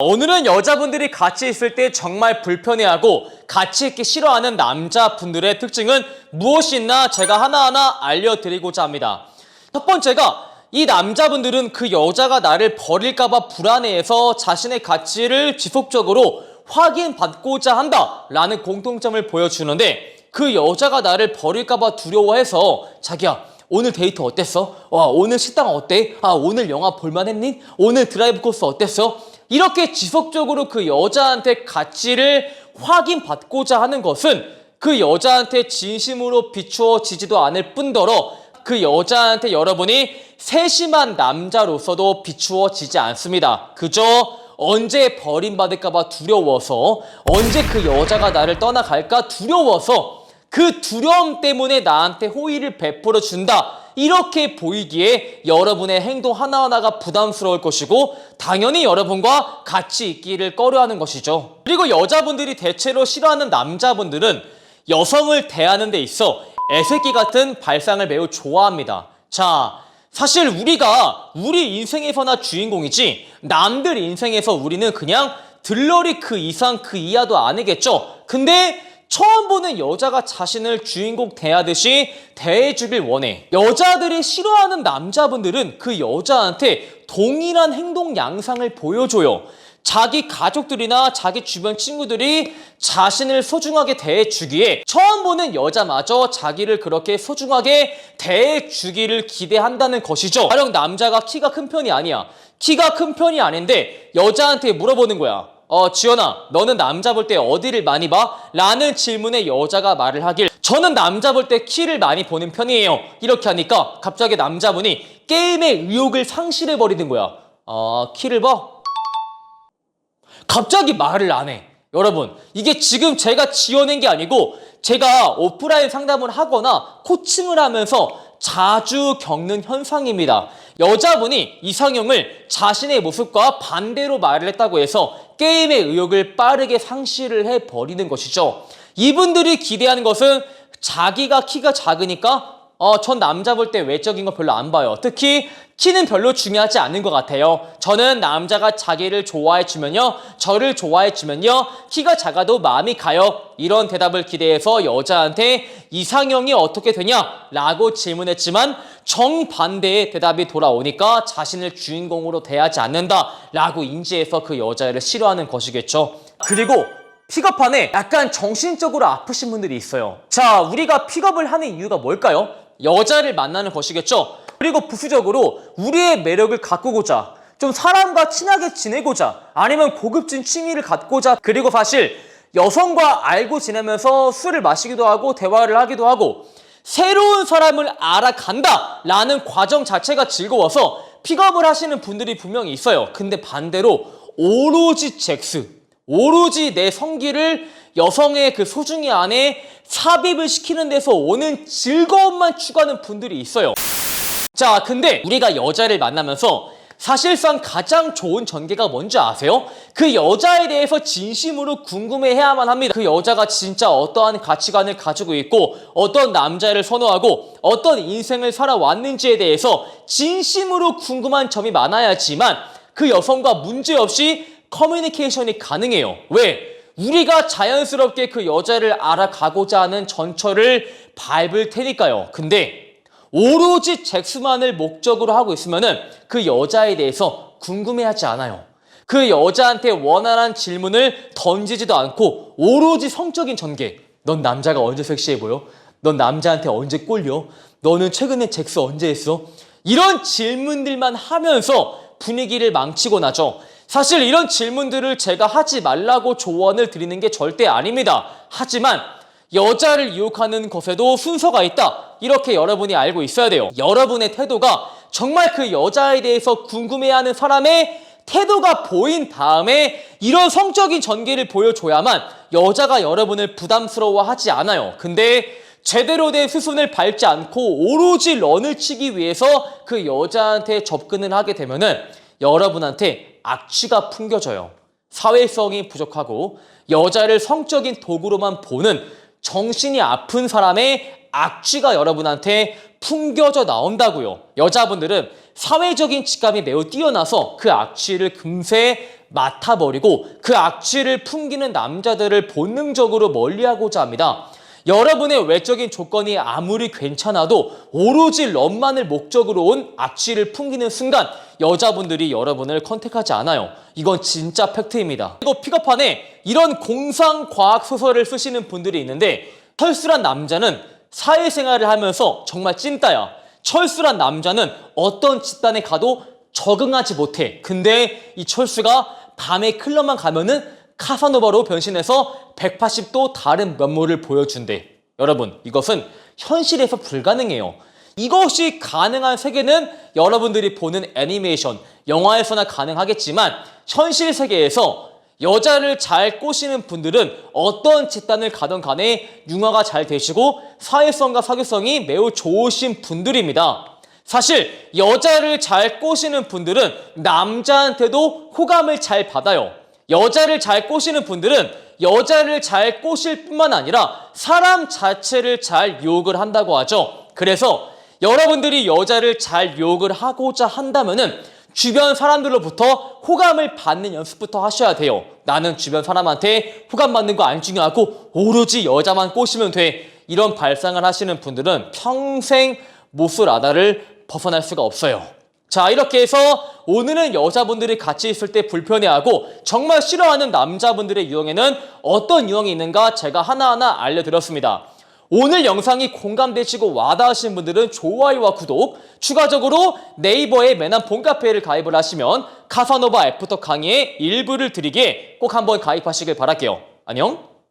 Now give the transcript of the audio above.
오늘은 여자분들이 같이 있을 때 정말 불편해하고 같이 있기 싫어하는 남자분들의 특징은 무엇이나 제가 하나하나 알려드리고자 합니다. 첫 번째가 이 남자분들은 그 여자가 나를 버릴까봐 불안해해서 자신의 가치를 지속적으로 확인받고자 한다라는 공통점을 보여주는데 그 여자가 나를 버릴까봐 두려워해서 자기야 오늘 데이트 어땠어? 와 오늘 식당 어때? 아 오늘 영화 볼만했니? 오늘 드라이브 코스 어땠어? 이렇게 지속적으로 그 여자한테 가치를 확인받고자 하는 것은 그 여자한테 진심으로 비추어지지도 않을 뿐더러 그 여자한테 여러분이 세심한 남자로서도 비추어지지 않습니다. 그저 언제 버림받을까봐 두려워서 언제 그 여자가 나를 떠나갈까 두려워서 그 두려움 때문에 나한테 호의를 베풀어 준다. 이렇게 보이기에 여러분의 행동 하나하나가 부담스러울 것이고 당연히 여러분과 같이 있기를 꺼려하는 것이죠. 그리고 여자분들이 대체로 싫어하는 남자분들은 여성을 대하는 데 있어 애새끼 같은 발상을 매우 좋아합니다. 자, 사실 우리가 우리 인생에서나 주인공이지 남들 인생에서 우리는 그냥 들러리 그 이상 그 이하도 아니겠죠. 근데 처음 보는 여자가 자신을 주인공 대하듯이 대해주길 원해. 여자들이 싫어하는 남자분들은 그 여자한테 동일한 행동 양상을 보여줘요. 자기 가족들이나 자기 주변 친구들이 자신을 소중하게 대해주기에 처음 보는 여자마저 자기를 그렇게 소중하게 대해주기를 기대한다는 것이죠. 가령 남자가 키가 큰 편이 아니야. 키가 큰 편이 아닌데 여자한테 물어보는 거야. 어, 지연아, 너는 남자 볼 때 어디를 많이 봐? 라는 질문에 여자가 말을 하길, 저는 남자 볼 때 키를 많이 보는 편이에요. 이렇게 하니까 갑자기 남자분이 게임의 의욕을 상실해버리는 거야. 어, 키를 봐? 갑자기 말을 안 해. 여러분, 이게 지금 제가 지어낸 게 아니고 제가 오프라인 상담을 하거나 코칭을 하면서 자주 겪는 현상입니다. 여자분이 이상형을 자신의 모습과 반대로 말을 했다고 해서 게임의 의욕을 빠르게 상실을 해버리는 것이죠. 이분들이 기대하는 것은 자기가 키가 작으니까 어, 전 남자 볼 때 외적인 거 별로 안 봐요. 특히 키는 별로 중요하지 않은 것 같아요. 저는 남자가 자기를 좋아해 주면요. 저를 좋아해 주면요. 키가 작아도 마음이 가요. 이런 대답을 기대해서 여자한테 이상형이 어떻게 되냐? 라고 질문했지만 정반대의 대답이 돌아오니까 자신을 주인공으로 대하지 않는다. 라고 인지해서 그 여자를 싫어하는 것이겠죠. 그리고 픽업판에 약간 정신적으로 아프신 분들이 있어요. 자, 우리가 픽업을 하는 이유가 뭘까요? 여자를 만나는 것이겠죠. 그리고 부수적으로 우리의 매력을 가꾸고자 좀 사람과 친하게 지내고자 아니면 고급진 취미를 갖고자 그리고 사실 여성과 알고 지내면서 술을 마시기도 하고 대화를 하기도 하고 새로운 사람을 알아간다 라는 과정 자체가 즐거워서 픽업을 하시는 분들이 분명히 있어요. 근데 반대로 오로지 잭스 오로지 내 성기를 여성의 그 소중이 안에 삽입을 시키는 데서 오는 즐거움만 추구하는 분들이 있어요. 자, 근데 우리가 여자를 만나면서 사실상 가장 좋은 전개가 뭔지 아세요? 그 여자에 대해서 진심으로 궁금해해야만 합니다. 그 여자가 진짜 어떠한 가치관을 가지고 있고 어떤 남자를 선호하고 어떤 인생을 살아왔는지에 대해서 진심으로 궁금한 점이 많아야지만 그 여성과 문제없이 커뮤니케이션이 가능해요. 왜? 우리가 자연스럽게 그 여자를 알아가고자 하는 전철을 밟을 테니까요. 근데 오로지 잭스만을 목적으로 하고 있으면은 그 여자에 대해서 궁금해하지 않아요. 그 여자한테 원활한 질문을 던지지도 않고 오로지 성적인 전개. 넌 남자가 언제 섹시해 보여? 넌 남자한테 언제 꼴려? 너는 최근에 잭스 언제 했어? 이런 질문들만 하면서 분위기를 망치고 나죠. 사실 이런 질문들을 제가 하지 말라고 조언을 드리는 게 절대 아닙니다. 하지만 여자를 유혹하는 것에도 순서가 있다. 이렇게 여러분이 알고 있어야 돼요. 여러분의 태도가 정말 그 여자에 대해서 궁금해하는 사람의 태도가 보인 다음에 이런 성적인 전개를 보여줘야만 여자가 여러분을 부담스러워하지 않아요. 근데 제대로 된 수순을 밟지 않고 오로지 런을 치기 위해서 그 여자한테 접근을 하게 되면은 여러분한테 악취가 풍겨져요. 사회성이 부족하고 여자를 성적인 도구로만 보는 정신이 아픈 사람의 악취가 여러분한테 풍겨져 나온다고요. 여자분들은 사회적인 직감이 매우 뛰어나서 그 악취를 금세 맡아버리고 그 악취를 풍기는 남자들을 본능적으로 멀리하고자 합니다. 여러분의 외적인 조건이 아무리 괜찮아도 오로지 럼만을 목적으로 온 악취를 풍기는 순간 여자분들이 여러분을 컨택하지 않아요. 이건 진짜 팩트입니다. 그리고 픽업판에 이런 공상 과학 소설을 쓰시는 분들이 있는데 철수란 남자는 사회생활을 하면서 정말 찐따야. 철수란 남자는 어떤 집단에 가도 적응하지 못해. 근데 이 철수가 밤에 클럽만 가면은 카사노바로 변신해서 180도 다른 면모를 보여준대. 여러분, 이것은 현실에서 불가능해요. 이것이 가능한 세계는 여러분들이 보는 애니메이션, 영화에서나 가능하겠지만 현실 세계에서 여자를 잘 꼬시는 분들은 어떤 집단을 가던 간에 융화가 잘 되시고 사회성과 사교성이 매우 좋으신 분들입니다. 사실 여자를 잘 꼬시는 분들은 남자한테도 호감을 잘 받아요. 여자를 잘 꼬시는 분들은 여자를 잘 꼬실 뿐만 아니라 사람 자체를 잘 유혹을 한다고 하죠. 그래서 여러분들이 여자를 잘 유혹을 하고자 한다면은 주변 사람들로부터 호감을 받는 연습부터 하셔야 돼요. 나는 주변 사람한테 호감 받는 거 안 중요하고 오로지 여자만 꼬시면 돼. 이런 발상을 하시는 분들은 평생 모스라다를 벗어날 수가 없어요. 자, 이렇게 해서 오늘은 여자분들이 같이 있을 때 불편해하고 정말 싫어하는 남자분들의 유형에는 어떤 유형이 있는가 제가 하나하나 알려드렸습니다. 오늘 영상이 공감되시고 와닿으신 분들은 좋아요와 구독, 추가적으로 네이버에 매난 본카페를 가입을 하시면 카사노바 애프터 강의의 일부를 드리게 꼭 한번 가입하시길 바랄게요. 안녕!